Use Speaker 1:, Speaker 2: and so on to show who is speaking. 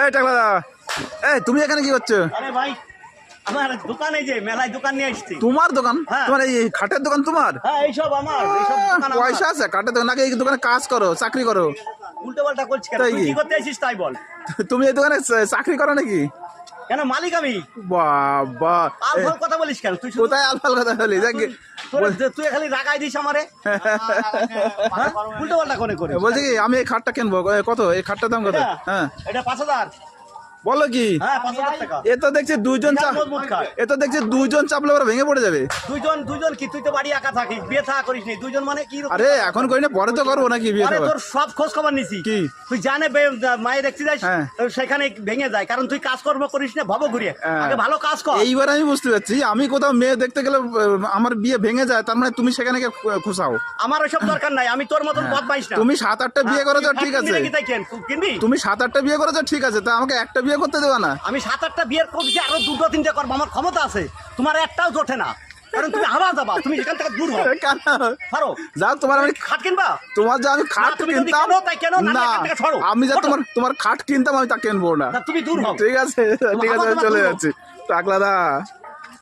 Speaker 1: এই টাকলা দা এই তুমি এখানে কি করছ?
Speaker 2: আরে ভাই আমার দোকানে যে মেলায় দোকান নিয়ে আসছি।
Speaker 1: তোমার দোকান?
Speaker 2: হ্যাঁ।
Speaker 1: তোমার এই খাটের দোকান তোমার?
Speaker 2: হ্যাঁ আমার দোকান
Speaker 1: পয়সা আছে কাঠের দোকান নাকি এই দোকানে কাজ করো চাকরি করো?
Speaker 2: উল্টো পাল্টা করছি কেন?
Speaker 1: তুই কি?
Speaker 2: কি করতে আসিস তাই বল।
Speaker 1: তুমি এই দোকানে চাকরি করো নাকি?
Speaker 2: কেন মালিক আমি?
Speaker 1: বাবা।
Speaker 2: কথা বলিস কেন? তুই
Speaker 1: কোথায় আলফাল কথা বলি দেখ
Speaker 2: তোর- তুই খালি রাগাই দিস আমারে। হ্যাঁ? উল্টো পাল্টা করে করে
Speaker 1: বলছি কি আমি এই খাটটা কিনবো? কত? এই খাটটার দাম কত? হ্যাঁ।
Speaker 2: এটা পাঁচ হাজার।
Speaker 1: বলো কি?
Speaker 2: হ্যাঁ
Speaker 1: এ তো দেখছি দুইজন এ তো দেখছি দুইজন চাপলে ওরা ভেঙে পড়ে যাবে।
Speaker 2: দুইজন দুইজন কি? তুই তো বাড়ি একা থাকিস বিয়ে থাকা করিস নি। দুইজন মানে কি
Speaker 1: আরে এখন করি না? পরে তো করব নাকি বিয়ে
Speaker 2: তোর সব খোঁজ খবর নিছি।
Speaker 1: কি?
Speaker 2: তুই জানে মায়ের দেখতে যাস
Speaker 1: হ্যাঁ।
Speaker 2: সেখানে ভেঙে যায়। কারণ তুই কাজকর্ম করিস না ভব ঘুরিয়ে।
Speaker 1: হ্যাঁ।
Speaker 2: আগে ভালো কাজ কর।
Speaker 1: এইবার আমি বুঝতে পারছি আমি কোথাও মেয়ে দেখতে গেলে আমার বিয়ে ভেঙে যায় তার মানে তুমি সেখানে খুশাও
Speaker 2: আমার ওইসব দরকার নাই আমি তোর মতন পাইস না।
Speaker 1: তুমি সাত আটটা বিয়ে করেছ
Speaker 2: তুই
Speaker 1: ঠিক আছে। তুমি সাত আটটা বিয়ে করেছ ঠিক আছে তা আমাকে একটা বিয়ে করতে দেবে না।
Speaker 2: আমি সাত আটটা বিয়ের করছি আরও দুটো তিনটে করব আমার ক্ষমতা আছে। তোমার একটাও জোটে না। কারণ তুমি হাওয়া যাবা তুমি এখান থেকে দূর হও।
Speaker 1: কেন? যাও তোমার আমি
Speaker 2: খাট কিনবা?
Speaker 1: তোমার যে আমি খাট কিনতাম
Speaker 2: তাই কেনো, না।
Speaker 1: আমি যা তোমার তোমার খাট কিনতাম আমি তা কিনবো না।
Speaker 2: তুমি দূর হও।
Speaker 1: ঠিক আছে ঠিক আছে চলে যাচ্ছি। টাকলা টাকলাদা